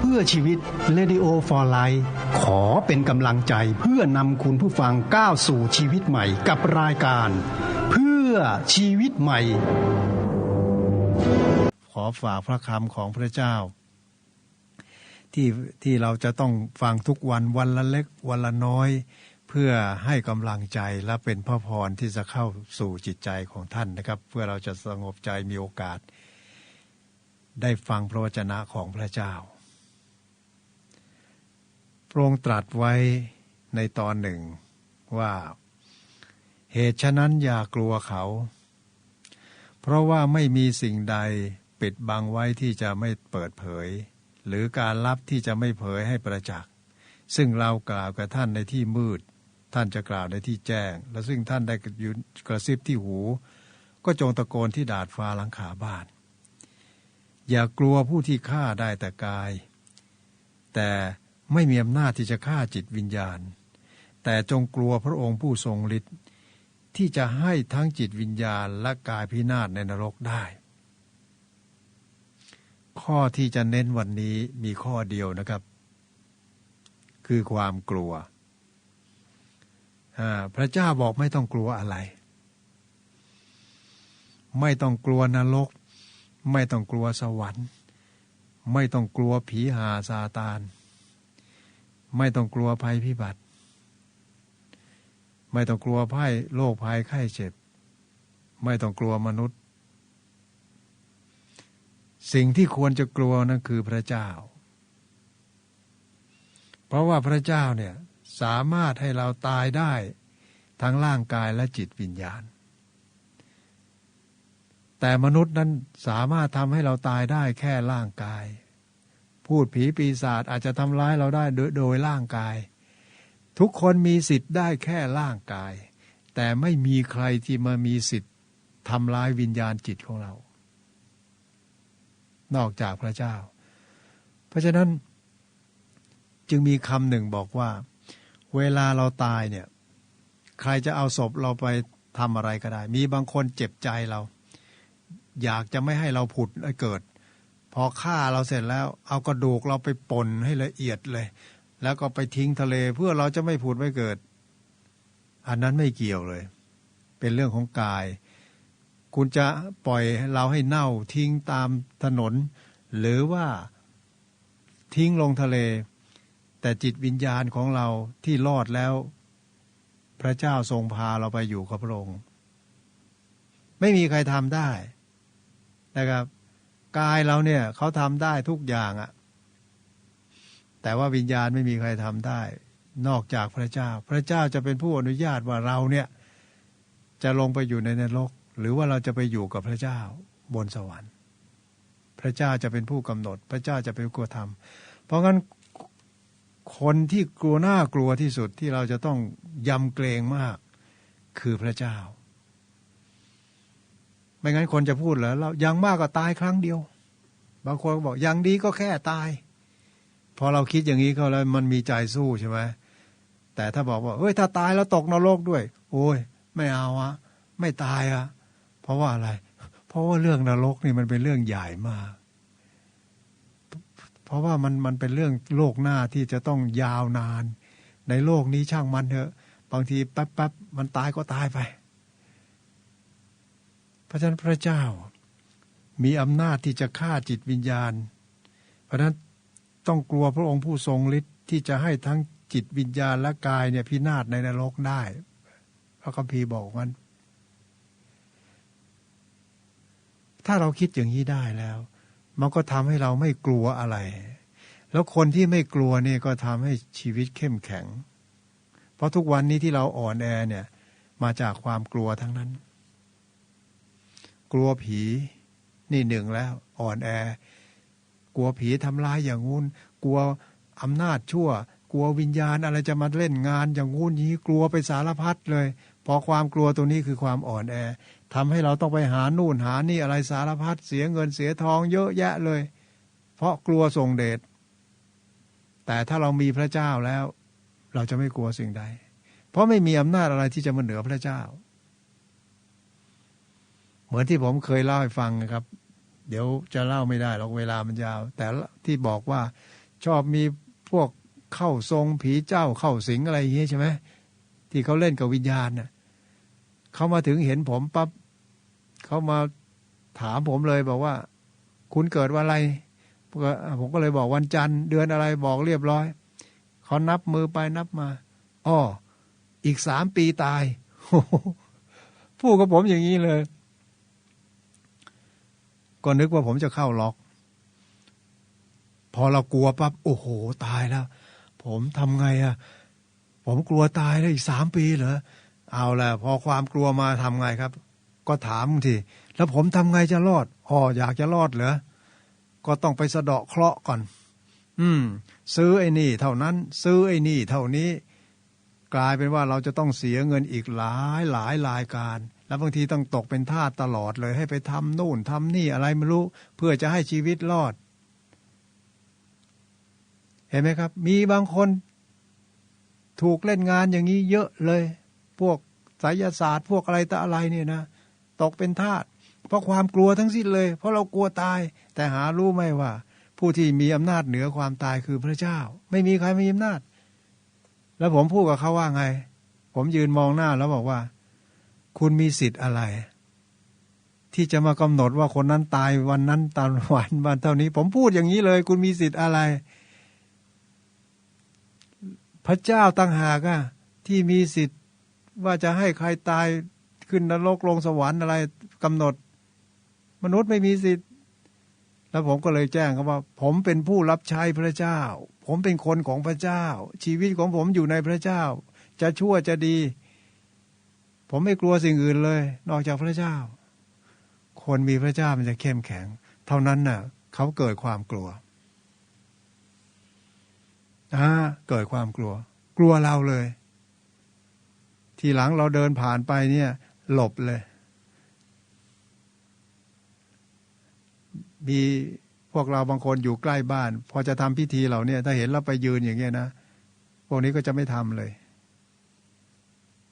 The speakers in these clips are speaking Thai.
เพื่อชีวิต Radio for Life ขอเป็นกำลังใจเพื่อนำคุณผู้ฟังก้าวสู่ชีวิตใหม่กับรายการ เพื่อชีวิตใหม่ ขอฝากพระคำของพระเจ้า ที่ที่เราจะต้องฟังทุกวันวันละเล็กวันละน้อย เพื่อให้กำลังใจและเป็นพระพรที่จะเข้าสู่จิตใจของท่านนะครับ เพื่อเราจะสงบใจมีโอกาสได้ฟังพระวจนะของพระเจ้า พระองค์ตรัสไว้ในตอนหนึ่งว่า เหตุฉะนั้นอย่ากลัวเขา เพราะว่าไม่มีสิ่งใดปิดบังไว้ที่จะไม่เปิดเผย หรือการลับที่จะไม่เผยให้ประจักษ์ ซึ่งเรากล่าวกับท่านในที่มืด ท่านจะกล่าวในที่แจ้ง และซึ่งท่านได้กระซิบที่หู ก็จงตะโกนที่ดาดฟ้าหลังขาบ้าน อย่ากลัวผู้ที่ฆ่าได้แต่กาย แต่ ไม่มีอำนาจที่จะฆ่าจิตวิญญาณ แต่จงกลัวพระองค์ผู้ทรงฤทธิ์ที่จะให้ทั้งจิตวิญญาณและกายพินาศในนรกได้ ข้อที่จะเน้นวันนี้มีข้อเดียวนะครับ คือความกลัว พระเจ้าบอกไม่ต้องกลัวอะไร ไม่ต้องกลัวนรก ไม่ต้องกลัวสวรรค์ ไม่ต้องกลัวผีหาซาตาน ไม่ต้องกลัวภัยพิบัติ ไม่ต้องกลัวภัยโรคภัยไข้เจ็บ ไม่ต้องกลัวมนุษย์ สิ่งที่ควรจะกลัวนั่นคือพระเจ้า เพราะว่าพระเจ้าเนี่ยสามารถให้เราตายได้ทั้งร่างกายและจิตวิญญาณ แต่มนุษย์นั้นสามารถทำให้เราตายได้แค่ร่างกาย พูดผีปีศาจอาจจะทำร้ายเราได้โดยโดยร่างกาย ทุกคนมีสิทธิ์ได้แค่ร่างกาย แต่ไม่มีใครที่มามีสิทธิ์ทำร้ายวิญญาณจิตของเรา นอกจากพระเจ้า เพราะฉะนั้นจึงมีคำหนึ่งบอกว่า เวลาเราตายเนี่ย ใครจะเอาศพเราไปทำอะไรก็ได้ มีบางคนเจ็บใจเรา อยากจะไม่ให้เราผุดเกิด พอฆ่าเราเสร็จแล้ว เอากระดูกเราไปป่นให้ละเอียดเลย แล้วก็ไปทิ้งทะเลเพื่อเราจะไม่ผุดไม่เกิด อันนั้นไม่เกี่ยวเลย เป็นเรื่องของกาย คุณจะปล่อยเราให้เน่าทิ้งตามถนน หรือว่าทิ้งลงทะเล แต่จิตวิญญาณของเราที่รอดแล้ว พระเจ้าทรงพาเราไปอยู่กับพระองค์ไม่มีใครทำได้นะครับ กายเราเนี่ยเขาทำได้ทุกอย่างอะแต่ว่าวิญญาณไม่มีใครทำได้ นอกจากพระเจ้า พระเจ้าจะเป็นผู้อนุญาตว่าเราเนี่ยจะลงไปอยู่ในนรก หรือว่าเราจะไปอยู่กับพระเจ้าบนสวรรค์ พระเจ้าจะเป็นผู้กำหนด พระเจ้าจะเป็นผู้ทำเพราะงั้นคนที่กลัวหน้ากลัวที่สุดที่เราจะต้องยำเกรงมาก คือพระเจ้า ไม่งั้นคนจะพูดเหรอเรายังมากก็ตายครั้งเดียว บางคนบอกยังดีก็แค่ตาย พอเราคิดอย่างนี้เขาแล้วมันมีใจสู้ใช่ไหมแต่ถ้าบอกว่าเฮ้ยถ้าตายแล้วตกนรกด้วย โอ้ย ไม่เอาอะไม่ตายอะเพราะว่าอะไร เพราะว่าเรื่องนรกนี่มันเป็นเรื่องใหญ่มาก เพราะว่ามันมันเป็นเรื่องโลกหน้าที่จะต้องยาวนาน ในโลกนี้ช่างมันเถอะ บางทีแป๊บแป๊บมันตายก็ตายไป พราะฉะนั้นพระเจ้ามีอำนาจที่จะฆ่าจิตวิญญาณ เพราะฉะนั้นต้องกลัวพระองค์ผู้ทรงฤทธิ์ที่จะให้ทั้งจิตวิญญาณและกายเนี่ยพินาศในนรกได้ พระคัมภีร์บอกมัน ถ้าเราคิดอย่างนี้ได้แล้ว มันก็ทำให้เราไม่กลัวอะไร แล้วคนที่ไม่กลัวนี่ก็ทำให้ชีวิตเข้มแข็ง เพราะทุกวันนี้ที่เราอ่อนแอเนี่ยมาจากความกลัวทั้งนั้น กลัวผีนี่หนึ่งแล้วอ่อนแอ กลัวผีทำลายอย่างงู้น กลัวอำนาจชั่ว กลัววิญญาณอะไรจะมาเล่นงานอย่างงู้นนี้กลัวไปสารพัดเลย พอความกลัวตัวนี้คือความอ่อนแอทำให้เราต้องไปหานู่นหานี่อะไรสารพัดเสียเงินเสียทองเยอะแยะเลย เพราะกลัวทรงเดชแต่ถ้าเรามีพระเจ้าแล้ว เราจะไม่กลัวสิ่งใด เพราะไม่มีอำนาจอะไรที่จะมาเหนือพระเจ้า เหมือนที่ผมเคยเล่าให้ฟังนะครับ เดี๋ยวจะเล่าไม่ได้หรอกเวลามันยาว แต่ที่บอกว่าชอบมีพวกเข้าทรงผีเจ้าเข้าสิงอะไรอย่างเงี้ยใช่ไหมที่เขาเล่นกับวิญญาณน่ะเขามาถึงเห็นผมปั๊บเขามาถามผมเลยบอกว่า คุณเกิดวันอะไร ผมก็เลยบอกวันจันทร์ เดือนอะไรบอกเรียบร้อยเขานับมือไปนับมาอ้ออีกสามปีตายพูดกับผมอย่างนี้เลย ก็นึกว่าผมจะเข้าล็อก พอเรากลัวปั๊บโอ้โห ตายแล้ว ผมทำไงอะผมกลัวตายแล้วอีกสามปีเหรอเอาละพอความกลัวมาทำไงครับ ก็ถามทีแล้วผมทำไงจะรอดอ๋ออยากจะรอดเหรอก็ต้องไปสะเดาะเคราะห์ก่อน อืม ซื้อไอ้นี่ เท่านั้น ซื้อไอ้นี่ เท่านี้ กลายเป็นว่าเราจะต้องเสียเงินอีกหลายหลายรายการ แล้วบางทีต้องตกเป็นทาสตลอดเลยให้ไปทำนู่นทำนี่อะไรไม่รู้ เพื่อจะให้ชีวิตรอด เห็นไหมครับ มีบางคน ถูกเล่นงานอย่างนี้เยอะเลย พวกไสยศาสตร์พวกอะไรต่อะไรเนี่ยนะ ตกเป็นทาสเพราะความกลัวทั้งสิ้นเลย เพราะเรากลัวตาย แต่หารู้ไหมว่า ผู้ที่มีอำนาจเหนือความตายคือพระเจ้า ไม่มีใครมีอำนาจ แล้วผมพูดกับเขาว่าไง ผมยืนมองหน้าแล้วบอกว่า คุณมีสิทธิ์อะไร ที่จะมากำหนดว่าคนนั้นตายวันนั้นตอนวันวันเท่านี้ ผมพูดอย่างนี้เลย คุณมีสิทธิ์อะไร พระเจ้าตั้งหากอะที่มีสิทธิ์ว่าจะให้ใครตายขึ้นนรกลงสวรรค์อะไรกำหนด มนุษย์ไม่มีสิทธิ์ แล้วผมก็เลยแจ้งเขาว่า ผมเป็นผู้รับใช้พระเจ้า ผมเป็นคนของพระเจ้า ชีวิตของผมอยู่ในพระเจ้า จะชั่วจะดี ผมไม่กลัวสิ่งอื่นเลย นอกจากพระเจ้า คนมีพระเจ้ามันจะเข้มแข็ง เท่านั้นน่ะ เขาเกิดความกลัวอ่าเกิดความกลัว กลัวเราเลย ทีหลังเราเดินผ่านไปเนี่ย หลบเลย มีพวกเราบางคนอยู่ใกล้บ้าน พอจะทำพิธีเราเนี่ย ถ้าเห็นเราไปยืนอย่างเงี้ยนะพวกนี้ก็จะไม่ทำเลย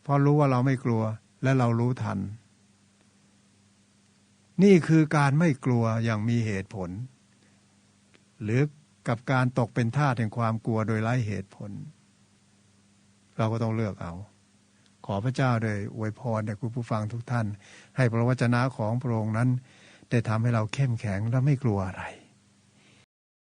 เพราะรู้ว่าเราไม่กลัวและเรารู้ทัน นี่คือการไม่กลัวอย่างมีเหตุผล หรือกับการตกเป็นทาสแห่งความกลัวโดยไร้เหตุผล เราก็ต้องเลือกเอา ขอพระเจ้าโดยอวยพรแด่คุณผู้ฟังทุกท่าน ให้พระวจนะของพระองค์นั้น ได้ทำให้เราเข้มแข็งและไม่กลัวอะไร